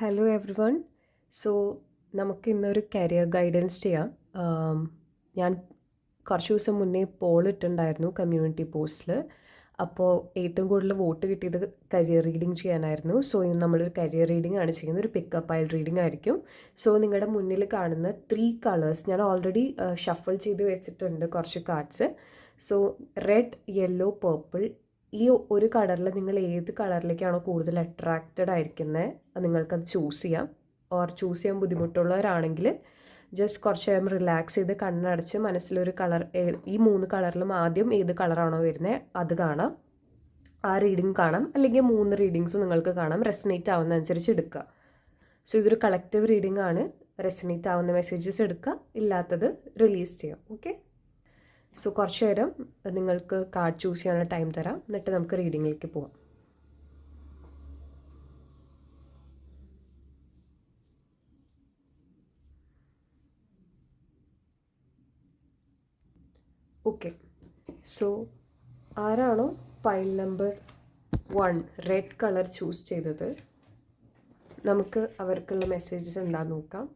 Hello every one so നമുക്ക് ഇന്നൊരു career guidance ചെയ്യാം. ഞാൻ കുറച്ച് ദിവസം മുന്നേ പോൾ ഇട്ടുണ്ടായിരുന്നു കമ്മ്യൂണിറ്റി പോസ്റ്റിൽ അപ്പോൾ ഏറ്റവും കൂടുതൽ വോട്ട് കിട്ടിയത് കരിയർ റീഡിംഗ് ചെയ്യാനായിരുന്നു. സോ ഇന്ന് നമ്മളൊരു കരിയർ റീഡിംഗ് ആണ് ചെയ്യുന്നത്. ഒരു പിക്കപ്പ് ആയിൽ റീഡിംഗ് ആയിരിക്കും. സോ നിങ്ങളുടെ മുന്നിൽ കാണുന്ന ത്രീ കളേഴ്സ് ഞാൻ ഓൾറെഡി ഷഫിൾ ചെയ്ത് വെച്ചിട്ടുണ്ട് കുറച്ച് cards so red yellow purple ഈ ഒരു കളറിൽ നിങ്ങൾ ഏത് കളറിലേക്കാണോ കൂടുതൽ അട്രാക്റ്റഡ് ആയിരിക്കുന്നത് അത് നിങ്ങൾക്കത് ചൂസ് ചെയ്യാം. ഓർ ചൂസ് ചെയ്യാൻ ബുദ്ധിമുട്ടുള്ളവരാണെങ്കിൽ ജസ്റ്റ് കുറച്ച് നേരം റിലാക്സ് ചെയ്ത് കണ്ണടച്ച് മനസ്സിലൊരു കളർ ഈ മൂന്ന് കളറിലും ആദ്യം ഏത് കളറാണോ വരുന്നത് അത് കാണാം. ആ റീഡിങ് കാണാം. അല്ലെങ്കിൽ മൂന്ന് റീഡിങ്സും നിങ്ങൾക്ക് കാണാം. റെസനേറ്റ് ആവുന്ന അനുസരിച്ച് എടുക്കുക. സോ ഇതൊരു കളക്റ്റീവ് റീഡിംഗ് ആണ്. റെസനേറ്റ് ആവുന്ന മെസ്സേജസ് എടുക്കുക. ഇല്ലാത്തത് റിലീസ് ചെയ്യാം. ഓക്കെ സോ കുറച്ച് നേരം നിങ്ങൾക്ക് കാർഡ് ചൂസ് ചെയ്യാനുള്ള ടൈം തരാം. എന്നിട്ട് നമുക്ക് റീഡിങ്ങിലേക്ക് പോവാം. ഓക്കെ സോ ആരാണോ pile number one red colour choose ചെയ്തത്? നമുക്ക് അവർക്കുള്ള മെസ്സേജസ് എന്താന്ന് നോക്കാം.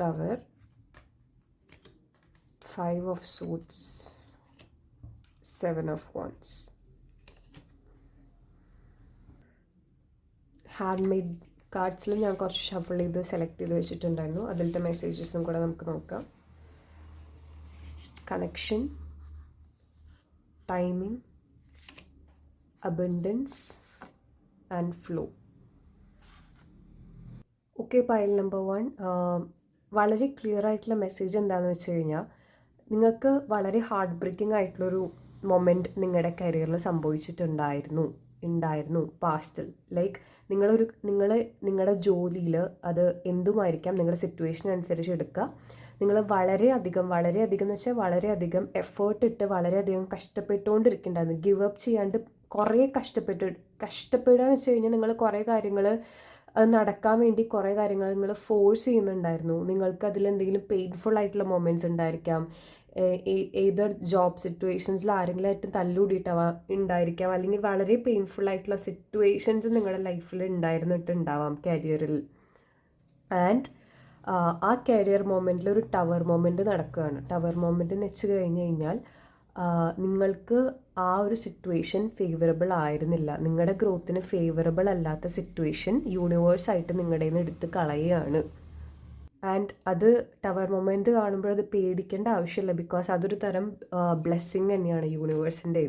Tower five of swords seven of wands hand made കാർഡ്സിലും ഞാൻ കുറച്ച് ഷഫിൾ ചെയ്ത് സെലക്ട് ചെയ്ത് വെച്ചിട്ടുണ്ടായിരുന്നു. അതിലത്തെ മെസ്സേജസും കൂടെ നമുക്ക് നോക്കാം. Connection timing abundance and flow okay pile number one വളരെ ക്ലിയർ ആയിട്ടുള്ള മെസ്സേജ് എന്താണെന്ന് വെച്ച് കഴിഞ്ഞാൽ നിങ്ങൾക്ക് വളരെ ഹാർട്ട് ബ്രേക്കിംഗ് ആയിട്ടുള്ളൊരു മൊമെന്റ് നിങ്ങളുടെ കരിയറിൽ സംഭവിച്ചിട്ടുണ്ടായിരുന്നു ഉണ്ടായിരുന്നു പാസ്റ്റിൽ ലൈക്ക് നിങ്ങളൊരു നിങ്ങൾ നിങ്ങളുടെ ജോലിയിൽ അത് എന്തുമായിരിക്കാം നിങ്ങളുടെ സിറ്റുവേഷൻ അനുസരിച്ച് എടുക്കുക നിങ്ങൾ വളരെയധികം വളരെയധികം എന്ന് വെച്ചാൽ വളരെയധികം എഫേർട്ട് ഇട്ട് വളരെയധികം കഷ്ടപ്പെട്ടുകൊണ്ടിരിക്കുന്നുണ്ടായിരുന്നു ഗിവ് അപ്പ് ചെയ്യാണ്ട് കുറേ കഷ്ടപ്പെട്ട് കഷ്ടപ്പെടുക എന്ന് വെച്ച് കഴിഞ്ഞാൽ നിങ്ങൾ കുറേ കാര്യങ്ങൾ അത് നടക്കാൻ വേണ്ടി കുറേ കാര്യങ്ങൾ നിങ്ങൾ ഫോഴ്സ് ചെയ്യുന്നുണ്ടായിരുന്നു. നിങ്ങൾക്ക് അതിൽ എന്തെങ്കിലും പെയിൻഫുൾ ആയിട്ടുള്ള മൊമെന്റ്സ് ഉണ്ടായിരിക്കാം. ഏതർ ജോബ് സിറ്റുവേഷൻസിൽ ആരെങ്കിലും ആയിട്ട് തല്ലുകൂടിയിട്ടാവാം ഉണ്ടായിരിക്കാം. അല്ലെങ്കിൽ വളരെ പെയിൻഫുൾ ആയിട്ടുള്ള സിറ്റുവേഷൻസ് നിങ്ങളുടെ ലൈഫിൽ ഉണ്ടായിരുന്നിട്ടുണ്ടാവാം കരിയറിൽ ആൻഡ് ആ കരിയർ മൊമെന്റിൽ ഒരു ടവർ മൊമെന്റ് നടക്കുകയാണ്. ടവർ മൊമെന്റ് എന്ന് വെച്ച് കഴിഞ്ഞ് കഴിഞ്ഞാൽ നിങ്ങൾക്ക് ആ ഒരു സിറ്റുവേഷൻ ഫേവറബിൾ ആയിരുന്നില്ല. നിങ്ങളുടെ ഗ്രോത്തിന് ഫേവറബിൾ അല്ലാത്ത സിറ്റുവേഷൻ യൂണിവേഴ്സായിട്ട് നിങ്ങളുടെ നിന്ന് എടുത്ത് കളയുകയാണ് ആൻഡ് അത് ടവർ മൊമെന്റ് കാണുമ്പോൾ അത് പേടിക്കേണ്ട ആവശ്യമില്ല ബിക്കോസ് അതൊരു തരം ബ്ലെസ്സിങ് തന്നെയാണ് യൂണിവേഴ്സിന്റെ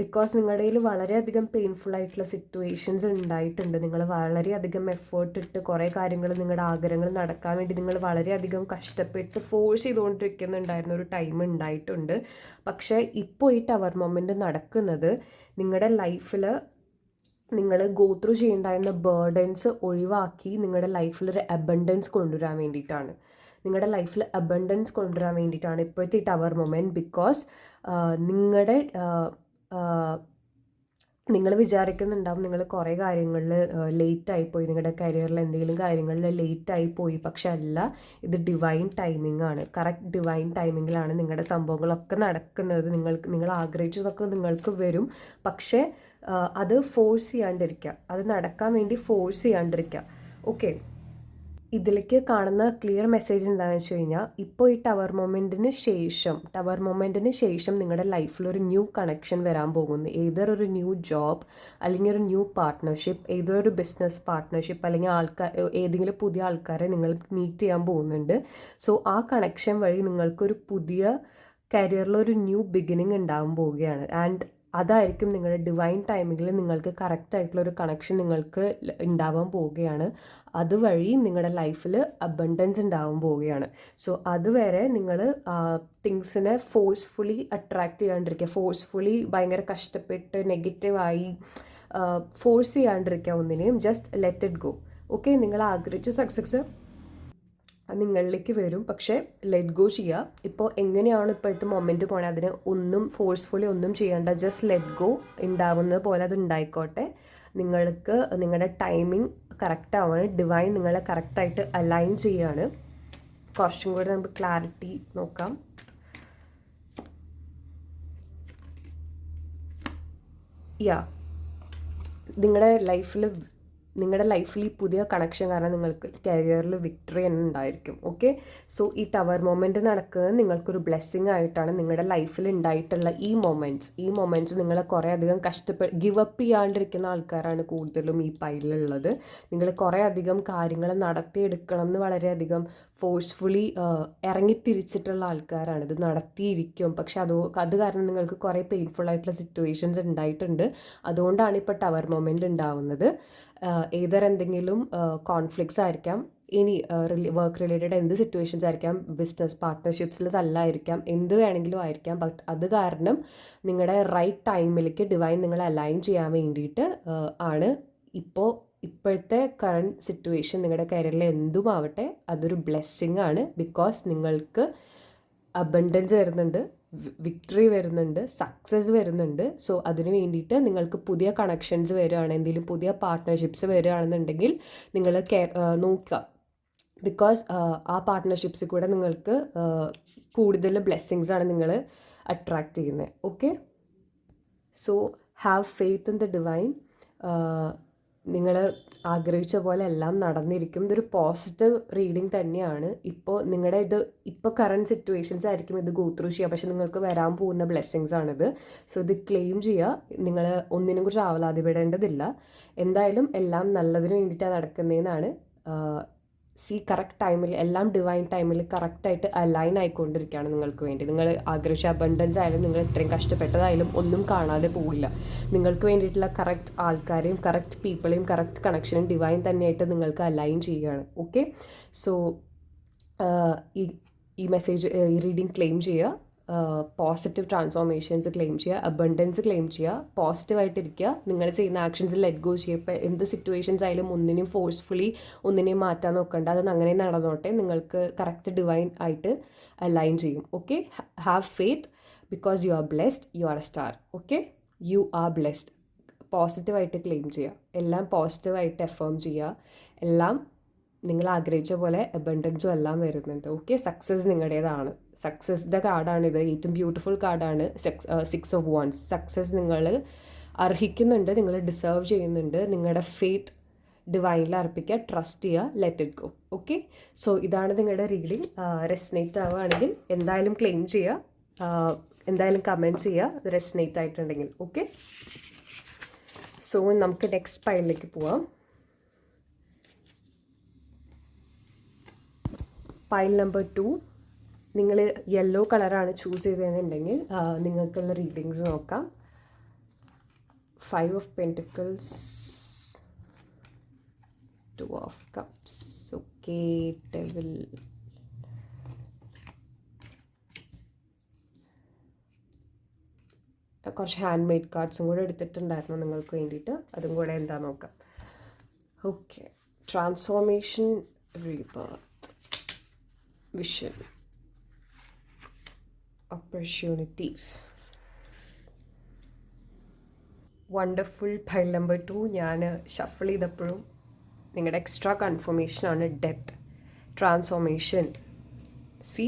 ബിക്കോസ് നിങ്ങളുടെ കയ്യിൽ വളരെയധികം പെയിൻഫുൾ ആയിട്ടുള്ള സിറ്റുവേഷൻസ് ഉണ്ടായിട്ടുണ്ട്. നിങ്ങൾ വളരെയധികം എഫേർട്ട് ഇട്ട് കുറേ കാര്യങ്ങൾ നിങ്ങളുടെ ആഗ്രഹങ്ങൾ നടക്കാൻ വേണ്ടി നിങ്ങൾ വളരെയധികം കഷ്ടപ്പെട്ട് ഫോഴ്സ് ചെയ്തുകൊണ്ടിരിക്കുന്നുണ്ടായിരുന്ന ഒരു ടൈം ഉണ്ടായിട്ടുണ്ട്. പക്ഷേ ഇപ്പോൾ ഈ ടവർ മൊമെന്റ് നടക്കുന്നത് നിങ്ങളുടെ ലൈഫിൽ നിങ്ങൾ ഗോ ത്രൂ ചെയ്യേണ്ടായിരുന്ന ബേർഡൻസ് ഒഴിവാക്കി നിങ്ങളുടെ ലൈഫിൽ ഒരു അബണ്ടൻസ് കൊണ്ടുവരാൻ വേണ്ടിയിട്ടാണ്. നിങ്ങളുടെ ലൈഫിൽ അബണ്ടൻസ് കൊണ്ടുവരാൻ വേണ്ടിയിട്ടാണ് ഇപ്പോഴത്തെ ഈ ടവർ മൊമെന്റ് ബിക്കോസ് നിങ്ങളുടെ നിങ്ങൾ വിചാരിക്കുന്നുണ്ടാവും നിങ്ങൾ കുറേ കാര്യങ്ങളിൽ ലേറ്റ് ആയിപ്പോയി. നിങ്ങളുടെ കരിയറിൽ എന്തെങ്കിലും കാര്യങ്ങളിൽ ലേറ്റ് പോയി പക്ഷെ അല്ല ഇത് ഡിവൈൻ ടൈമിംഗ് ആണ്. കറക്റ്റ് ഡിവൈൻ ടൈമിങ്ങിലാണ് നിങ്ങളുടെ സംഭവങ്ങളൊക്കെ നടക്കുന്നത്. നിങ്ങൾക്ക് നിങ്ങൾ ആഗ്രഹിച്ചതൊക്കെ നിങ്ങൾക്ക് വരും. പക്ഷേ അത് ഫോഴ്സ് ചെയ്യാണ്ടിരിക്കുക. അത് നടക്കാൻ വേണ്ടി ഫോഴ്സ് ചെയ്യാണ്ടിരിക്കുക. ഓക്കെ ഇതിലേക്ക് കാണുന്ന ക്ലിയർ മെസ്സേജ് എന്താണെന്ന് വെച്ച് കഴിഞ്ഞാൽ ഇപ്പോൾ ഈ ടവർ മൊമെന്റിന് ശേഷം ടവർ മൊമെന്റിന് ശേഷം നിങ്ങളുടെ ലൈഫിൽ ഒരു ന്യൂ കണക്ഷൻ വരാൻ പോകുന്നു. ഏതൊരു ഒരു ന്യൂ ജോബ് അല്ലെങ്കിൽ ഒരു ന്യൂ പാർട്ട്ണർഷിപ്പ് ഏതൊരു ബിസിനസ് പാർട്ട്ണർഷിപ്പ് അല്ലെങ്കിൽ ആൾക്കാർ ഏതെങ്കിലും പുതിയ ആൾക്കാരെ നിങ്ങൾ മീറ്റ് ചെയ്യാൻ പോകുന്നുണ്ട്. സോ ആ കണക്ഷൻ വഴി നിങ്ങൾക്കൊരു പുതിയ കരിയറിൽ ഒരു ന്യൂ ബിഗിനിങ് ഉണ്ടാകാൻ പോവുകയാണ്. ആൻഡ് അതായിരിക്കും നിങ്ങളുടെ ഡിവൈൻ ടൈമിങ്ങിൽ നിങ്ങൾക്ക് കറക്റ്റായിട്ടുള്ള ഒരു കണക്ഷൻ നിങ്ങൾക്ക് ഉണ്ടാവാൻ പോവുകയാണ്. അതുവഴി നിങ്ങളുടെ ലൈഫിൽ അബണ്ടൻസ് ഉണ്ടാവാൻ പോവുകയാണ്. സോ അതുവരെ നിങ്ങൾ തിങ്സിനെ ഫോഴ്സ്ഫുള്ളി അട്രാക്റ്റ് ചെയ്യാണ്ടിരിക്കുക ഫോഴ്സ്ഫുള്ളി ഭയങ്കര കഷ്ടപ്പെട്ട് നെഗറ്റീവായി ഫോഴ്സ് ചെയ്യാണ്ടിരിക്കുക ഒന്നിനെയും. Just let it go okay നിങ്ങൾ ആഗ്രഹിച്ച സക്സസ് നിങ്ങളിലേക്ക് വരും. പക്ഷേ ലെറ്റ് ഗോ ചെയ്യുക ഇപ്പോൾ എങ്ങനെയാണ് ഇപ്പോഴത്തെ മൊമെന്റ് പോണേ? അതിന് ഒന്നും ഫോഴ്സ്ഫുള്ളി ഒന്നും ചെയ്യേണ്ട. ജസ്റ്റ് ലെറ്റ് ഗോ ഉണ്ടാവുന്നത് പോലെ അത് ഉണ്ടായിക്കോട്ടെ. നിങ്ങൾക്ക് നിങ്ങളുടെ ടൈമിംഗ് കറക്റ്റ് ആവാണ്. ഡിവൈൻ നിങ്ങളെ കറക്റ്റായിട്ട് അലൈൻ ചെയ്യുകയാണ് കുറച്ചും കൂടി നമുക്ക് ക്ലാരിറ്റി നോക്കാം. യാ നിങ്ങളുടെ ലൈഫിൽ നിങ്ങളുടെ ലൈഫിൽ ഈ പുതിയ കണക്ഷൻ കാരണം നിങ്ങൾക്ക് കരിയറിൽ വിക്ടറി തന്നെ ഉണ്ടായിരിക്കും. ഓക്കെ സോ ഈ ടവർ മൊമെന്റ് നടക്കുന്നത് നിങ്ങൾക്കൊരു ബ്ലെസ്സിങ് ആയിട്ടാണ് നിങ്ങളുടെ ലൈഫിൽ ഉണ്ടായിട്ടുള്ള ഈ മൊമെന്റ്സ് ഈ മൊമെന്റ്സ് നിങ്ങൾ കുറേ അധികം കഷ്ടപ്പെ ഗിവ് അപ്പ് ചെയ്യാണ്ടിരിക്കുന്ന ആൾക്കാരാണ് കൂടുതലും ഈ പൈലുള്ളത് നിങ്ങൾ കുറേ അധികം കാര്യങ്ങൾ നടത്തിയെടുക്കണം എന്ന് വളരെയധികം ഫോഴ്സ്ഫുള്ളി ഇറങ്ങിത്തിരിച്ചിട്ടുള്ള ആൾക്കാരാണ്. ഇത് നടത്തിയിരിക്കും. പക്ഷെ അത് അത് കാരണം നിങ്ങൾക്ക് കുറേ പെയിൻഫുൾ ആയിട്ടുള്ള സിറ്റുവേഷൻസ് ഉണ്ടായിട്ടുണ്ട്. അതുകൊണ്ടാണ് ഇപ്പോൾ ടവർ മൊമെന്റ് ഉണ്ടാവുന്നത്. ഏതർ എന്തെങ്കിലും കോൺഫ്ലിക്ട്സ് ആയിരിക്കാം. ഇനി വർക്ക് റിലേറ്റഡ് എന്ത് സിറ്റുവേഷൻസ് ആയിരിക്കാം ബിസിനസ് പാർട്ട്ണർഷിപ്സിൽ തല്ലായിരിക്കാം എന്ത് വേണമെങ്കിലും ആയിരിക്കാം. ബട്ട് അത് കാരണം നിങ്ങളുടെ റൈറ്റ് ടൈമിലേക്ക് ഡിവൈൻ നിങ്ങളെ അലൈൻ ചെയ്യാൻ വേണ്ടിയിട്ട് ആണ് ഇപ്പോൾ ഇപ്പോഴത്തെ കറണ്ട് സിറ്റുവേഷൻ നിങ്ങളുടെ കരിയറിൽ എന്തുമാവട്ടെ അതൊരു ബ്ലെസ്സിങ് ആണ്. ബിക്കോസ് നിങ്ങൾക്ക് അബണ്ടൻസ് വരുന്നുണ്ട്. വിക്ടറി വരുന്നുണ്ട് സക്സസ് വരുന്നുണ്ട്. സോ അതിന് വേണ്ടിയിട്ട് നിങ്ങൾക്ക് പുതിയ കണക്ഷൻസ് വരികയാണ് എന്തെങ്കിലും പുതിയ പാർട്ട്ണർഷിപ്സ് വരികയാണെന്നുണ്ടെങ്കിൽ നിങ്ങൾ കെയർ നോക്കുക. ബിക്കോസ് ആ പാർട്ട്ണർഷിപ്സിൽ കൂടെ നിങ്ങൾക്ക് കൂടുതൽ ബ്ലെസ്സിങ്സ് ആണ് നിങ്ങൾ അട്രാക്റ്റ് ചെയ്യുന്നത്. Okay so have faith in the divine നിങ്ങൾ ആഗ്രഹിച്ച പോലെ എല്ലാം നടന്നിരിക്കും. ഇതൊരു പോസിറ്റീവ് റീഡിങ് തന്നെയാണ്. ഇപ്പോൾ നിങ്ങളുടെ ഇത് ഇപ്പോൾ കറണ്ട് സിറ്റുവേഷൻസ് ആയിരിക്കും ഇത് ഗോത്രൂ ചെയ്യുക. പക്ഷെ നിങ്ങൾക്ക് വരാൻ പോകുന്ന ബ്ലെസ്സിങ്സ് ആണിത്. സോ ഇത് ക്ലെയിം ചെയ്യുക. നിങ്ങൾ ഒന്നിനും കുറിച്ച് ആവലാതിപ്പെടേണ്ടതില്ല. എന്തായാലും എല്ലാം നല്ലതിന് വേണ്ടിയിട്ടാണ് നടക്കുന്നതെന്നാണ് സി കറക്റ്റ് ടൈമിൽ എല്ലാം ഡിവൈൻ ടൈമിൽ കറക്റ്റായിട്ട് അലൈൻ ആയിക്കൊണ്ടിരിക്കുകയാണ് നിങ്ങൾക്ക് വേണ്ടി. നിങ്ങൾ ആഗ്രഹിച്ച അബണ്ടൻസ് ആയാലും നിങ്ങൾ ഇത്രയും കഷ്ടപ്പെട്ടതായാലും ഒന്നും കാണാതെ പോവില്ല. നിങ്ങൾക്ക് വേണ്ടിയിട്ടുള്ള കറക്റ്റ് ആൾക്കാരെയും കറക്റ്റ് പീപ്പിളെയും കറക്റ്റ് കണക്ഷനും ഡിവൈൻ തന്നെയായിട്ട് നിങ്ങൾക്ക് അലൈൻ ചെയ്യുകയാണ്. ഓക്കെ സോ ഈ ഈ മെസ്സേജ് ഈ റീഡിങ് ക്ലെയിം ചെയ്യുക. പോസിറ്റീവ് ട്രാൻസ്ഫോർമേഷൻസ് ക്ലെയിം ചെയ്യുക അബണ്ടൻസ് ക്ലെയിം ചെയ്യുക പോസിറ്റീവായിട്ടിരിക്കുക നിങ്ങൾ ചെയ്യുന്ന ആക്ഷൻസ് ലെറ്റ് ഗോ ചെയ്യുക. ഇപ്പോൾ എന്ത് സിറ്റുവേഷൻസ് ആയാലും ഒന്നിനെയും ഫോഴ്സ്ഫുള്ളി ഒന്നിനെയും മാറ്റാൻ നോക്കണ്ട. അത് അങ്ങനെ നടന്നോട്ടെ. നിങ്ങൾക്ക് കറക്റ്റ് ഡിവൈൻ ആയിട്ട് അലൈൻ ചെയ്യും. Okay have faith because you are blessed you are a star okay you are blessed പോസിറ്റീവായിട്ട് ക്ലെയിം ചെയ്യുക. എല്ലാം പോസിറ്റീവായിട്ട് എഫേം ചെയ്യുക. എല്ലാം നിങ്ങൾ ആഗ്രഹിച്ച പോലെ അബണ്ടൻസും എല്ലാം വരുന്നുണ്ട്. Okay success നിങ്ങളുടേതാണ്. സക്സസിന്റെ കാർഡാണിത് ഏറ്റവും ബ്യൂട്ടിഫുൾ കാർഡാണ് സിക്സ് ഓഫ് വൺസ് സക്സസ് നിങ്ങൾ അർഹിക്കുന്നുണ്ട് നിങ്ങൾ ഡിസേർവ് ചെയ്യുന്നുണ്ട്. നിങ്ങളുടെ ഫെയ്ത്ത് ഡിവൈനിൽ അർപ്പിക്കുക ട്രസ്റ്റ് ചെയ്യുക let it go okay so ഇതാണ് നിങ്ങളുടെ റീഡിങ് റെസ്നേറ്റ് ആവുകയാണെങ്കിൽ എന്തായാലും ക്ലെയിം ചെയ്യുക. എന്തായാലും കമന്റ് ചെയ്യുക. റെസ്നേറ്റ് ആയിട്ടുണ്ടെങ്കിൽ. ഓക്കെ സോ നമുക്ക് നെക്സ്റ്റ് പൈലിലേക്ക് പോവാം. പൈൽ നമ്പർ ടു നിങ്ങൾ യെല്ലോ കളറാണ് ചൂസ് ചെയ്തതെന്നുണ്ടെങ്കിൽ നിങ്ങൾക്കുള്ള റീഡിങ്സ് നോക്കാം. Five of pentacles two of cups okay devil കുറച്ച് ഹാൻഡ് മെയ്ഡ് കാർഡ്സും കൂടെ എടുത്തിട്ടുണ്ടായിരുന്നു നിങ്ങൾക്ക് വേണ്ടിയിട്ട്. അതും കൂടെ എന്താ നോക്കാം. Okay transformation rebirth vision opportunities. Wonderful pile number two ഞാൻ ഷഫിൾ ചെയ്തപ്പോഴും നിങ്ങളുടെ extra കൺഫർമേഷനാണ് death transformation see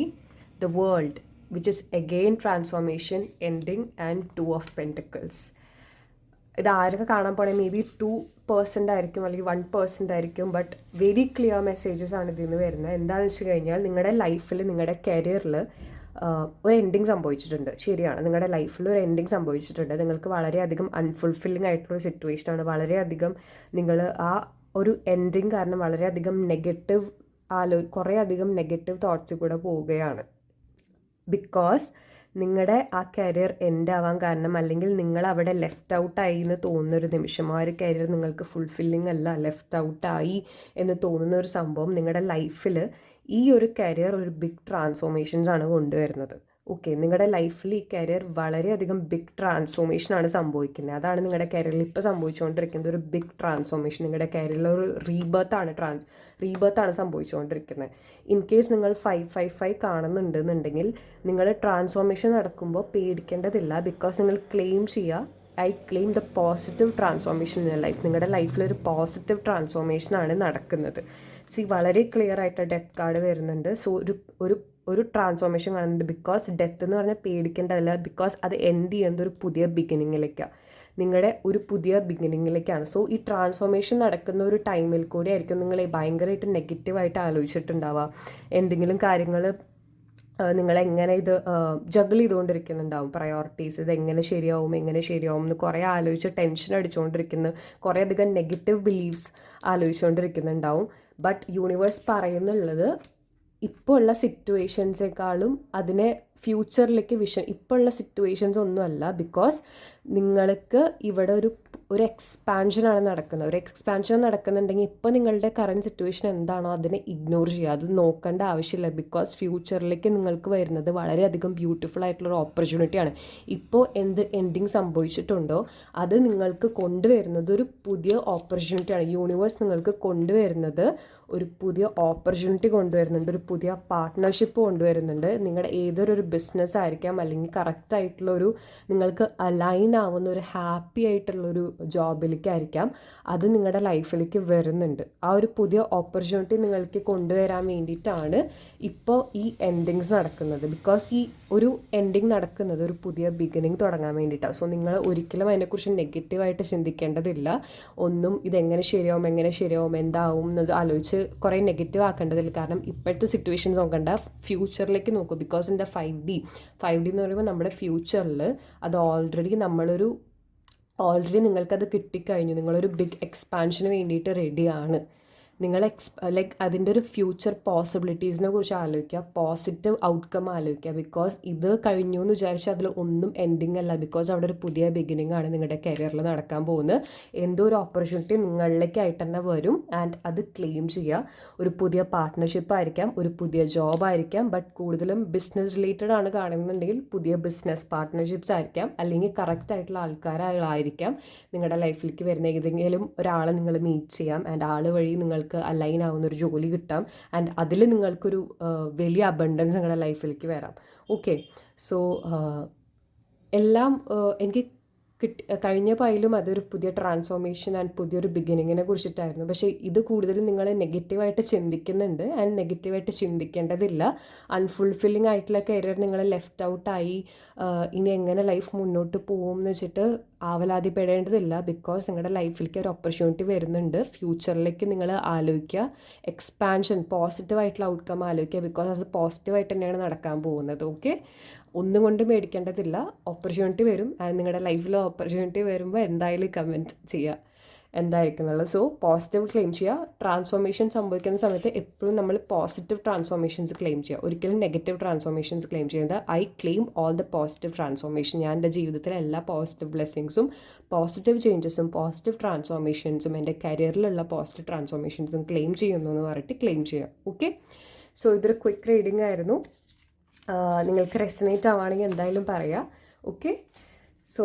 the world which is again transformation ending and two of pentacles ഇത് ആരൊക്കെ കാണാൻ പോണേ? മേ ബി ടു പേഴ്സന്റ് ആയിരിക്കും അല്ലെങ്കിൽ വൺ പേഴ്സന്റ് ആയിരിക്കും ബട്ട് വെരി ക്ലിയർ മെസ്സേജസ് ആണ് ഇതിൽ നിന്ന് വരുന്നത്. എന്താണെന്ന് വെച്ച് കഴിഞ്ഞാൽ നിങ്ങളുടെ ലൈഫിൽ നിങ്ങളുടെ കരിയറിൽ ഒരു എൻഡിങ് സംഭവിച്ചിട്ടുണ്ട്. ശരിയാണ്. നിങ്ങളുടെ ലൈഫിൽ ഒരു എൻഡിങ് സംഭവിച്ചിട്ടുണ്ട്. നിങ്ങൾക്ക് വളരെയധികം അൺഫുൾഫില്ലിംഗ് ആയിട്ടുള്ള സിറ്റുവേഷനാണ് വളരെയധികം നിങ്ങൾ ആ ഒരു എൻഡിങ് കാരണം വളരെയധികം നെഗറ്റീവ് ആലോ കുറേ അധികം നെഗറ്റീവ് തോട്ട്സിൽ കൂടെ പോവുകയാണ്. ബിക്കോസ് നിങ്ങളുടെ ആ കരിയർ എൻഡ് ആവാൻ കാരണം അല്ലെങ്കിൽ നിങ്ങൾ അവിടെ ലെഫ്റ്റ് ഔട്ടായി എന്ന് തോന്നുന്ന ഒരു നിമിഷം ആ ഒരു കരിയർ നിങ്ങൾക്ക് ഫുൾഫില്ലിംഗ് അല്ല ലെഫ്റ്റ് ഔട്ടായി എന്ന് തോന്നുന്ന ഒരു സംഭവം നിങ്ങളുടെ ലൈഫിൽ ഈ ഒരു കരിയർ ഒരു ബിഗ് ട്രാൻസ്ഫോർമേഷൻസ് ആണ് കൊണ്ടുവരുന്നത്. ഓക്കെ നിങ്ങളുടെ ലൈഫിൽ ഈ കരിയർ വളരെയധികം ബിഗ് ട്രാൻസ്ഫോർമേഷനാണ് സംഭവിക്കുന്നത് അതാണ് നിങ്ങളുടെ കരിയറിൽ ഇപ്പോൾ സംഭവിച്ചുകൊണ്ടിരിക്കുന്നത് ഒരു ബിഗ് ട്രാൻസ്ഫോർമേഷൻ നിങ്ങളുടെ കരിയറിൽ ഒരു റീബർത്താണ് ട്രാൻസ് ആണ് സംഭവിച്ചുകൊണ്ടിരിക്കുന്നത് ഇൻ കേസ് നിങ്ങൾ ഫൈവ് ഫൈവ് ഫൈവ് കാണുന്നുണ്ടെന്നുണ്ടെങ്കിൽ നിങ്ങൾ ട്രാൻസ്ഫോർമേഷൻ നടക്കുമ്പോൾ പേടിക്കേണ്ടതില്ല. ബിക്കോസ് നിങ്ങൾ ക്ലെയിം ചെയ്യുക I claim the positive transformation in life നിങ്ങളുടെ ലൈഫിൽ ഒരു പോസിറ്റീവ് ട്രാൻസ്ഫോർമേഷനാണ് നടക്കുന്നത്. സി വളരെ ക്ലിയർ ആയിട്ട് ഡെത്ത് കാർഡ് വരുന്നുണ്ട്. സോ ഒരു ഒരു ഒരു ട്രാൻസ്ഫോർമേഷൻ കാണുന്നുണ്ട്. ബിക്കോസ് ഡെത്ത് എന്ന് പറഞ്ഞാൽ പേടിക്കേണ്ടതല്ല. ബിക്കോസ് അത് എൻഡ് ചെയ്യുന്നത് ഒരു പുതിയ ബിഗിനിങ്ങിലേക്കാണ് നിങ്ങളുടെ ഒരു പുതിയ ബിഗിനിങ്ങിലേക്കാണ് സോ ഈ ട്രാൻസ്ഫോർമേഷൻ നടക്കുന്ന ഒരു ടൈമിൽ കൂടി ആയിരിക്കും നിങ്ങൾ ഭയങ്കരമായിട്ട് നെഗറ്റീവായിട്ട് ആലോചിച്ചിട്ടുണ്ടാവുക. എന്തെങ്കിലും കാര്യങ്ങൾ നിങ്ങൾ എങ്ങനെ ഇത് ജഗിൾ ചെയ്തുകൊണ്ടിരിക്കുന്നുണ്ടാവും? പ്രയോറിറ്റീസ് ഇത് എങ്ങനെ ശരിയാവും എങ്ങനെ ശരിയാവും എന്ന് കുറേ ആലോചിച്ച് ടെൻഷൻ അടിച്ചുകൊണ്ടിരിക്കുന്നു. കുറേ അധികം നെഗറ്റീവ് ബിലീവ്സ് ആലോചിച്ചുകൊണ്ടിരിക്കുന്നുണ്ടാവും. ബട്ട് യൂണിവേഴ്സ് പറയുന്നുള്ളത് ഇപ്പോൾ ഉള്ള സിറ്റുവേഷൻസേക്കാളും അതിനെ ഫ്യൂച്ചറിലേക്ക് വിഷൻ ഇപ്പോൾ ഉള്ള സിറ്റുവേഷൻസ് ഒന്നുമല്ല. ബിക്കോസ് നിങ്ങൾക്ക് ഇവിടെ ഒരു ഒരു എക്സ്പാൻഷനാണ് നടക്കുന്നത്. ഒരു എക്സ്പാൻഷൻ നടക്കുന്നുണ്ടെങ്കിൽ ഇപ്പോൾ നിങ്ങളുടെ കറണ്ട് സിറ്റുവേഷൻ എന്താണോ അതിനെ ഇഗ്നോർ ചെയ്യുക. അത് നോക്കേണ്ട ആവശ്യമില്ല. ബിക്കോസ് ഫ്യൂച്ചറിലേക്ക് നിങ്ങൾക്ക് വരുന്നത് വളരെയധികം ബ്യൂട്ടിഫുൾ ആയിട്ടുള്ള ഒരു ഓപ്പർച്യൂണിറ്റിയാണ് ഇപ്പോൾ എന്ത് എൻഡിങ് സംഭവിച്ചിട്ടുണ്ടോ അത് നിങ്ങൾക്ക് കൊണ്ടുവരുന്നത് ഒരു പുതിയ ഓപ്പർച്യൂണിറ്റിയാണ് യൂണിവേഴ്സ് നിങ്ങൾക്ക് കൊണ്ടുവരുന്നത് ഒരു പുതിയ ഓപ്പർച്യൂണിറ്റി കൊണ്ടുവരുന്നുണ്ട്. ഒരു പുതിയ പാർട്ട്ണർഷിപ്പ് കൊണ്ടുവരുന്നുണ്ട്. നിങ്ങളുടെ ഏതൊരു ബിസിനസ് ആയിരിക്കാം അല്ലെങ്കിൽ കറക്റ്റ് ആയിട്ടുള്ള ഒരു നിങ്ങൾക്ക് അലൈൻ ആവുന്ന ഒരു ഹാപ്പി ആയിട്ടുള്ളൊരു ജോബിലേക്കായിരിക്കാം. അത് നിങ്ങളുടെ ലൈഫിലേക്ക് വരുന്നുണ്ട്. ആ ഒരു പുതിയ ഓപ്പർച്യൂണിറ്റി നിങ്ങൾക്ക് കൊണ്ടുവരാൻ വേണ്ടിയിട്ടാണ് ഇപ്പോൾ ഈ എൻഡിങ്സ് നടക്കുന്നത്. ബിക്കോസ് ഈ ഒരു എൻഡിങ് നടക്കുന്നത് ഒരു പുതിയ ബിഗിനിങ് തുടങ്ങാൻ വേണ്ടിയിട്ടാണ് സോ നിങ്ങൾ ഒരിക്കലും അതിനെക്കുറിച്ച് നെഗറ്റീവായിട്ട് ചിന്തിക്കേണ്ടതില്ല. ഒന്നും ഇതെങ്ങനെ ശരിയാവും എങ്ങനെ ശരിയാവും എന്താവും എന്നത് ആലോചിച്ച് കുറേ നെഗറ്റീവ് ആക്കേണ്ടതില്ല. കാരണം ഇപ്പോഴത്തെ സിറ്റുവേഷൻസ് നോക്കണ്ട. ഫ്യൂച്ചറിലേക്ക് നോക്കൂ. Because in the five D five D എന്ന് പറയുമ്പോൾ നമ്മുടെ ഫ്യൂച്ചറിൽ അത് ഓൾറെഡി നമ്മളൊരു ഓൾറെഡി നിങ്ങൾക്കത് കിട്ടിക്കഴിഞ്ഞു. നിങ്ങളൊരു ബിഗ് എക്സ്പാൻഷന് വേണ്ടിയിട്ട് റെഡിയാണ് നിങ്ങൾ എക്സ് ലൈക്ക് അതിന്റെ ഒരു ഫ്യൂച്ചർ പോസിബിലിറ്റീസിനെ കുറിച്ച് ആലോചിക്കുക. പോസിറ്റീവ് ഔട്ട്കം ആലോചിക്കുക. ബിക്കോസ് ഇത് കഴിഞ്ഞു എന്ന് വിചാരിച്ചാൽ അതിൽ ഒന്നും എൻഡിങ് അല്ല. ബിക്കോസ് അവിടെ ഒരു പുതിയ ബിഗിനിങ് ആണ് നിങ്ങളുടെ കരിയറിൽ നടക്കാൻ പോകുന്നത്. എന്തോ ഒരു ഓപ്പർച്യൂണിറ്റി നിങ്ങളിലേക്കായിട്ട് തന്നെ വരും. ആൻഡ് അത് ക്ലെയിം ചെയ്യുക. ഒരു പുതിയ പാർട്ട്ണർഷിപ്പ് ആയിരിക്കാം. ഒരു പുതിയ ജോബ് ആയിരിക്കാം. ബട്ട് കൂടുതലും ബിസിനസ് റിലേറ്റഡ് ആണ് കാണുന്നുണ്ടെങ്കിൽ പുതിയ ബിസിനസ് പാർട്ട്ണർഷിപ്സ് ആയിരിക്കാം. അല്ലെങ്കിൽ കറക്റ്റ് ആയിട്ടുള്ള ആൾക്കാരായിരിക്കാം നിങ്ങളുടെ ലൈഫിലേക്ക് വരുന്ന ഏതെങ്കിലും ഒരാളെ നിങ്ങൾ മീറ്റ് ചെയ്യാം. ആൻഡ് ആൾ വഴി നിങ്ങൾ നിങ്ങൾക്ക് അലൈൻ ആവുന്ന ഒരു ജോലി കിട്ടാം. ആൻഡ് അതിൽ നിങ്ങൾക്കൊരു വലിയ അബണ്ടൻസ് നിങ്ങളുടെ ലൈഫിലേക്ക് വരാം. ഓക്കെ സോ എല്ലാം എനിക്ക് കിട്ടി കഴിഞ്ഞ പൈലും അതൊരു പുതിയ ട്രാൻസ്ഫോർമേഷൻ ആൻഡ് പുതിയൊരു ബിഗിനിങ്ങിനെ കുറിച്ചിട്ടായിരുന്നു. പക്ഷേ ഇത് കൂടുതലും നിങ്ങൾ നെഗറ്റീവായിട്ട് ചിന്തിക്കുന്നുണ്ട് ആൻഡ് നെഗറ്റീവായിട്ട് ചിന്തിക്കേണ്ടതില്ല. അൺഫുൾഫില്ലിംഗ് ആയിട്ടുള്ള കരിയർ നിങ്ങൾ ലെഫ്റ്റ് ഔട്ടായി ഇനി എങ്ങനെ ലൈഫ് മുന്നോട്ട് പോകും എന്ന് വെച്ചിട്ട് ആവലാതിപ്പെടേണ്ടതില്ല. ബിക്കോസ് നിങ്ങളുടെ ലൈഫിലേക്ക് ഒരു ഓപ്പർച്യൂണിറ്റി വരുന്നുണ്ട്. ഫ്യൂച്ചറിലേക്ക് നിങ്ങൾ ആലോചിക്കുക എക്സ്പാൻഷൻ പോസിറ്റീവായിട്ടുള്ള ഔട്ട്കം ആലോചിക്കുക ബിക്കോസ് അത് പോസിറ്റീവായിട്ട് തന്നെയാണ് നടക്കാൻ പോകുന്നത്. ഓക്കെ ഒന്നും കൊണ്ട് മേടിക്കേണ്ടതില്ല. ഓപ്പർച്യൂണിറ്റി വരും. ആൻഡ് നിങ്ങളുടെ ലൈഫിൽ ഓപ്പർച്യൂണിറ്റി വരുമ്പോൾ എന്തായാലും കമന്റ് ചെയ്യുക എന്തായിരിക്കും എന്നുള്ളത്. സോ പോസിറ്റീവ് ക്ലെയിം ചെയ്യുക ട്രാൻസ്ഫോർമേഷൻ സംഭവിക്കുന്ന സമയത്ത് എപ്പോഴും നമ്മൾ പോസിറ്റീവ് ട്രാൻസ്ഫോർമേഷൻസ് ക്ലെയിം ചെയ്യുക ഒരിക്കലും നെഗറ്റീവ് ട്രാൻസ്ഫോർമേഷൻസ് ക്ലെയിം ചെയ്യുന്നത് I claim all the positive transformation ഞാൻ എന്റെ ജീവിതത്തിലെ എല്ലാ പോസിറ്റീവ് ബ്ലെസ്സിങ്സും പോസിറ്റീവ് ചേഞ്ചസും പോസിറ്റീവ് ട്രാൻസ്ഫോർമേഷൻസും എന്റെ കരിയറിലുള്ള പോസിറ്റീവ് ട്രാൻസ്ഫോർമേഷൻസും ക്ലെയിം ചെയ്യുന്നു എന്ന് പറഞ്ഞിട്ട് ക്ലെയിം ചെയ്യുക ഓക്കെ സോ ഇതൊരു ക്വിക്ക് റീഡിംഗ് ആയിരുന്നു. നിങ്ങൾക്ക് റെസനേറ്റ് ആവുകയാണെങ്കിൽ എന്തായാലും പറയാം. ഓക്കെ സോ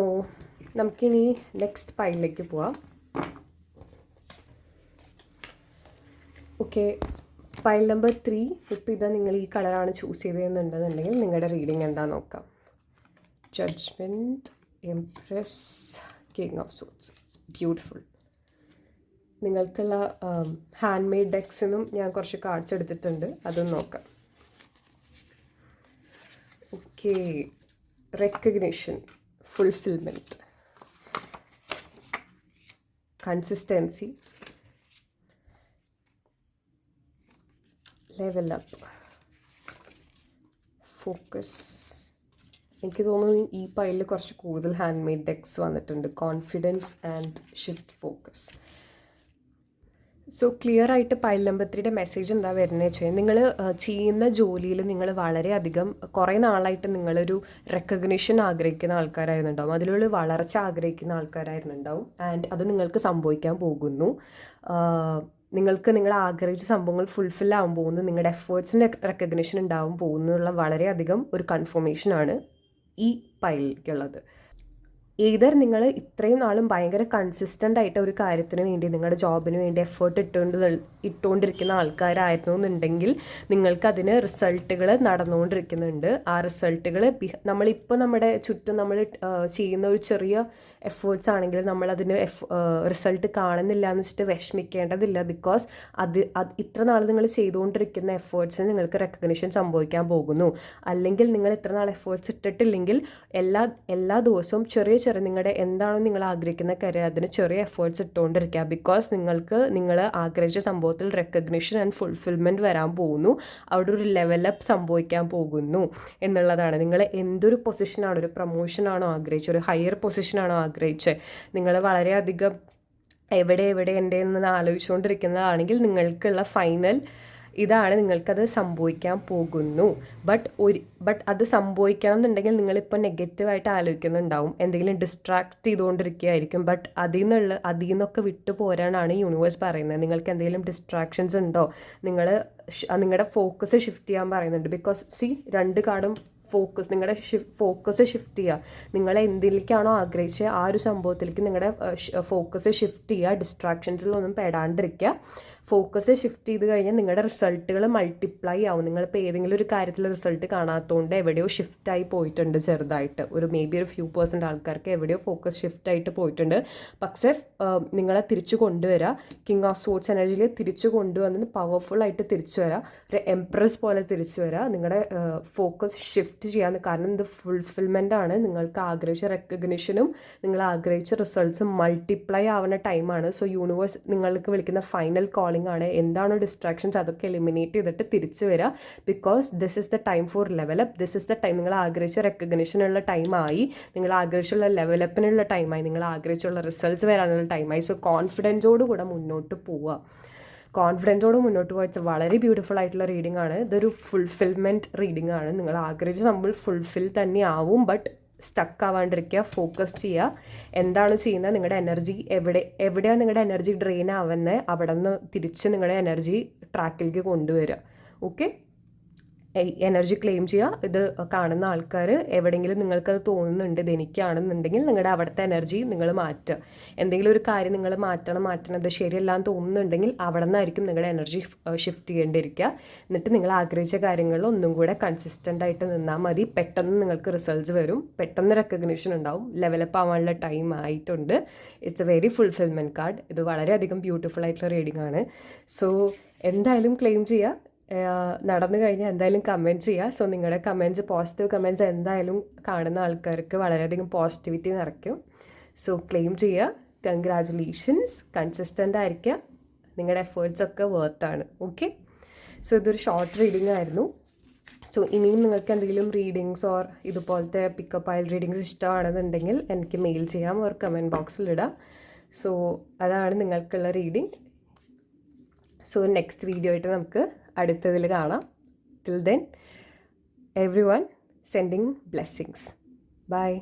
നമുക്കിനി നെക്സ്റ്റ് പൈലിലേക്ക് പോവാം. ഓക്കെ പൈൽ നമ്പർ ത്രീ ഇപ്പോൾ ഇതാ നിങ്ങൾ ഈ കളറാണ് ചൂസ് ചെയ്തതെന്നുണ്ടെന്നുണ്ടെങ്കിൽ നിങ്ങളുടെ റീഡിങ് എന്താ നോക്കാം. Judgement empress king of swords beautiful നിങ്ങൾക്കുള്ള ഹാൻഡ് മെയ്ഡ് ഡെക്സിനും ഞാൻ കുറച്ച് കാർഡ്സ് എടുത്തിട്ടുണ്ട്. അതും നോക്കാം. Okay recognition fulfilment consistency level up focus എനിക്ക് തോന്നുന്നു ഈ പൈലിൽ കുറച്ച് കൂടുതൽ ഹാൻഡ് മെയ്ഡ് ഡെക്സ് വന്നിട്ടുണ്ട്. Confidence and shift focus so clear ആയിട്ട് പൈൽ നമ്പർ ത്രീയുടെ മെസ്സേജ് എന്താ വരുന്നത് വെച്ചാൽ നിങ്ങൾ ചെയ്യുന്ന ജോലിയിൽ നിങ്ങൾ വളരെയധികം കുറേ നാളായിട്ട് നിങ്ങളൊരു റെക്കഗ്നിഷൻ ആഗ്രഹിക്കുന്ന ആൾക്കാരായിരുന്നുണ്ടാവും. അതിലുള്ള വളർച്ച ആഗ്രഹിക്കുന്ന ആൾക്കാരായിരുന്നുണ്ടാവും. ആൻഡ് അത് നിങ്ങൾക്ക് സംഭവിക്കാൻ പോകുന്നു. നിങ്ങൾക്ക് നിങ്ങൾ ആഗ്രഹിച്ച സംഭവങ്ങൾ ഫുൾഫിൽ ആകാൻ പോകുന്നു. നിങ്ങളുടെ എഫേർട്സിന്റെ റെക്കഗ്നിഷൻ ഉണ്ടാവും പോകുന്നുള്ള വളരെയധികം ഒരു കൺഫർമേഷനാണ് ഈ പൈലിക്കുള്ളത് ഏതർ നിങ്ങൾ ഇത്രയും നാളും ഭയങ്കര കൺസിസ്റ്റന്റ് ആയിട്ട് ഒരു കാര്യത്തിന് വേണ്ടി നിങ്ങളുടെ ജോബിന് വേണ്ടി എഫേർട്ട് ഇട്ടുകൊണ്ട് ഇട്ടുകൊണ്ടിരിക്കുന്ന ആൾക്കാരായിരുന്നു എന്നുണ്ടെങ്കിൽ നിങ്ങൾക്കതിന് റിസൾട്ടുകൾ നടന്നുകൊണ്ടിരിക്കുന്നുണ്ട്. ആ റിസൾട്ടുകൾ നമ്മളിപ്പോൾ നമ്മുടെ ചുറ്റും നമ്മൾ ചെയ്യുന്ന ഒരു ചെറിയ എഫേർട്സ് ആണെങ്കിൽ നമ്മളതിന് എഫ് റിസൾട്ട് കാണുന്നില്ല എന്ന് വെച്ചിട്ട് വിഷമിക്കേണ്ടതില്ല. ബിക്കോസ് അത് അത് ഇത്ര നാൾ നിങ്ങൾ ചെയ്തുകൊണ്ടിരിക്കുന്ന എഫേർട്സിന് നിങ്ങൾക്ക് റെക്കഗ്നിഷൻ സംഭവിക്കാൻ പോകുന്നു. അല്ലെങ്കിൽ നിങ്ങൾ ഇത്ര നാൾ എഫേർട്സ് ഇട്ടിട്ടില്ലെങ്കിൽ എല്ലാ എല്ലാ ദിവസവും ചെറിയ ചെറിയ നിങ്ങളുടെ എന്താണോ നിങ്ങൾ ആഗ്രഹിക്കുന്ന കരിയർ അതിന് ചെറിയ എഫേർട്സ് ഇട്ടുകൊണ്ടിരിക്കുക ബിക്കോസ് നിങ്ങൾക്ക് നിങ്ങൾ ആഗ്രഹിച്ച സംഭവത്തിൽ റെക്കഗ്നിഷൻ ആൻഡ് ഫുൾഫിൽമെന്റ് വരാൻ പോകുന്നു. അവിടെ ഒരു ലെവലപ്പ് സംഭവിക്കാൻ പോകുന്നു എന്നുള്ളതാണ്. നിങ്ങൾ എന്തൊരു പൊസിഷനാണോ ഒരു പ്രൊമോഷനാണോ ആഗ്രഹിച്ചത്? ഒരു ഹയർ പൊസിഷനാണോ ആഗ്രഹിച്ചത്? നിങ്ങൾ വളരെയധികം എവിടെ എവിടെ എന്റെ എന്ന് ആലോചിച്ചുകൊണ്ടിരിക്കുന്നതാണെങ്കിൽ നിങ്ങൾക്കുള്ള ഫൈനൽ ഇതാണ് നിങ്ങൾക്കത് സംഭവിക്കാൻ പോകുന്നു. ബട്ട് ഒരു ബട്ട് അത് സംഭവിക്കണം എന്നുണ്ടെങ്കിൽ നിങ്ങളിപ്പോൾ നെഗറ്റീവായിട്ട് ആലോചിക്കുന്നുണ്ടാവും. എന്തെങ്കിലും ഡിസ്ട്രാക്ട് ചെയ്തുകൊണ്ടിരിക്കുകയായിരിക്കും. ബട്ട് അതിൽ നിന്നുള്ള അതിൽ നിന്നൊക്കെ വിട്ടു പോരാനാണ് യൂണിവേഴ്സ് പറയുന്നത്. നിങ്ങൾക്ക് എന്തെങ്കിലും ഡിസ്ട്രാക്ഷൻസ് ഉണ്ടോ? നിങ്ങൾ നിങ്ങളുടെ ഫോക്കസ് ഷിഫ്റ്റ് ചെയ്യാൻ പറയുന്നുണ്ട്. ബിക്കോസ് സി രണ്ട് കാർഡും ഫോക്കസ് നിങ്ങളുടെ ഫോക്കസ് ഷിഫ്റ്റ് ചെയ്യുക നിങ്ങൾ എന്തിലേക്കാണോ ആഗ്രഹിച്ചത് ആ ഒരു സംഭവത്തിലേക്ക് നിങ്ങളുടെ ഫോക്കസ് ഷിഫ്റ്റ് ചെയ്യുക ഡിസ്ട്രാക്ഷൻസിലൊന്നും പെടാണ്ടിരിക്കുക. ഫോക്കസ് ഷിഫ്റ്റ് ചെയ്ത് കഴിഞ്ഞാൽ നിങ്ങളുടെ റിസൾട്ടുകൾ മൾട്ടിപ്ലൈ ആവും. നിങ്ങളിപ്പോൾ ഏതെങ്കിലും ഒരു കാര്യത്തിൽ റിസൾട്ട് കാണാത്തതുകൊണ്ട് എവിടെയോ ഷിഫ്റ്റായി പോയിട്ടുണ്ട് ചെറുതായിട്ട്. ഒരു മേ ബി ഒരു ഫ്യൂ പേഴ്സന്റ് ആൾക്കാർക്ക് എവിടെയോ ഫോക്കസ് ഷിഫ്റ്റ് ആയിട്ട് പോയിട്ടുണ്ട്. പക്ഷേ നിങ്ങളെ തിരിച്ചു കൊണ്ടുവരിക കിങ് ഓഫ് സോർട്സ് എനർജിയിൽ തിരിച്ചു കൊണ്ടുവന്ന് ആയിട്ട് തിരിച്ചു വരാം. ഒരു എംപ്രസ് പോലെ തിരിച്ചു വരാം. നിങ്ങളുടെ ഫോക്കസ് ഷിഫ്റ്റ് ചെയ്യാൻ കാരണം ഇത് ഫുൾഫിൽമെന്റ് ആണ്. നിങ്ങൾക്ക് ആഗ്രഹിച്ച റെക്കഗ്നിഷനും നിങ്ങൾ ആഗ്രഹിച്ച റിസൾട്ട്സും മൾട്ടിപ്ലൈ ആവുന്ന ടൈമാണ് സോ യൂണിവേഴ്സ് നിങ്ങൾക്ക് വിളിക്കുന്ന ഫൈനൽ കോളിംഗ് ആണ് എന്താണോ ഡിസ്ട്രാക്ഷൻസ് അതൊക്കെ എലിമിനേറ്റ് ചെയ്തിട്ട് തിരിച്ചു വരിക because this is the time for level up this is the time നിങ്ങൾ ആഗ്രഹിച്ച റെക്കഗ്നേഷനുള്ള ടൈമായി നിങ്ങൾ ആഗ്രഹിച്ചുള്ള ലെവലപ്പിനുള്ള ടൈമായി നിങ്ങൾ ആഗ്രഹിച്ചുള്ള റിസൾട്ട്സ് വരാനുള്ള ടൈമായി സോ കോൺഫിഡൻസോട് കൂടെ മുന്നോട്ട് പോവുക കോൺഫിഡൻസോട് മുന്നോട്ട് പോയച്ച വളരെ ബ്യൂട്ടിഫുൾ ആയിട്ടുള്ള റീഡിംഗ് ആണ്. ഇതൊരു ഫുൾഫിൽമെന്റ് റീഡിംഗ് ആണ്. നിങ്ങൾ ആഗ്രഹിച്ച നമ്മൾ ഫുൾഫിൽ തന്നെ ആവും. ബട്ട് സ്റ്റക്ക് ആവാണ്ടിരിക്കുക ഫോക്കസ് ചെയ്യുക. എന്താണ് ചെയ്യുന്നത്? നിങ്ങളുടെ എനർജി എവിടെ എവിടെയാണ് നിങ്ങളുടെ എനർജി ഡ്രെയിൻ ആവുന്നത്? അവിടെ നിന്ന് തിരിച്ച് നിങ്ങളുടെ എനർജി ട്രാക്കിലേക്ക് കൊണ്ടുവരിക. ഓക്കെ എനർജി ക്ലെയിം ചെയ്യുക ഇത് കാണുന്ന ആൾക്കാർ എവിടെയെങ്കിലും നിങ്ങൾക്കത് തോന്നുന്നുണ്ട് ഇത് എനിക്കാണെന്നുണ്ടെങ്കിൽ നിങ്ങളുടെ അവിടുത്തെ എനർജി നിങ്ങൾ മാറ്റുക. എന്തെങ്കിലും ഒരു കാര്യം നിങ്ങൾ മാറ്റണം മാറ്റണം ഇത് ശരിയല്ലാന്ന് തോന്നുന്നുണ്ടെങ്കിൽ അവിടെ നിന്നായിരിക്കും നിങ്ങളുടെ എനർജി ഷിഫ്റ്റ് ചെയ്യേണ്ടിയിരിക്കുക. എന്നിട്ട് നിങ്ങൾ ആഗ്രഹിച്ച കാര്യങ്ങളിൽ ഒന്നും കൂടെ കൺസിസ്റ്റന്റ് ആയിട്ട് നിന്നാൽ മതി. പെട്ടെന്ന് നിങ്ങൾക്ക് റിസൾട്ട്സ് വരും. പെട്ടെന്ന് റെക്കഗ്നീഷൻ ഉണ്ടാവും. ലെവലപ്പ് ആവാനുള്ള ടൈം ആയിട്ടുണ്ട്. It's a very fulfilment card ഇത് വളരെയധികം ബ്യൂട്ടിഫുൾ ആയിട്ടുള്ള റീഡിംഗ് ആണ്. സോ എന്തായാലും ക്ലെയിം ചെയ്യുക നടന്നു കഴിഞ്ഞാൽ എന്തായാലും കമന്റ് ചെയ്യുക സോ നിങ്ങളുടെ കമന്റ്സ് പോസിറ്റീവ് കമന്റ്സ് എന്തായാലും കാണുന്ന ആൾക്കാർക്ക് വളരെയധികം പോസിറ്റിവിറ്റി നിറയ്ക്കും. സോ ക്ലെയിം ചെയ്യുക കൺഗ്രാജുലേഷൻസ് കൺസിസ്റ്റന്റ് ആയിരിക്കുക നിങ്ങളുടെ എഫേർട്സ് ഒക്കെ വർത്താണ് ഓക്കെ സോ ഇതൊരു ഷോർട്ട് റീഡിംഗ് ആയിരുന്നു. സോ ഇനിയും നിങ്ങൾക്ക് എന്തെങ്കിലും റീഡിങ്സ് ഓർ ഇതുപോലത്തെ പിക്കപ്പ് ആയ റീഡിങ്സ് ഇഷ്ടമാണെന്നുണ്ടെങ്കിൽ എനിക്ക് മെയിൽ ചെയ്യാം ഓർ കമന്റ് ബോക്സിൽ ഇടാം. സോ അതാണ് നിങ്ങൾക്കുള്ള റീഡിംഗ് സോ നെക്സ്റ്റ് വീഡിയോ ആയിട്ട് നമുക്ക് അടുത്തതിൽ കാണാം. Till then everyone sending blessings bye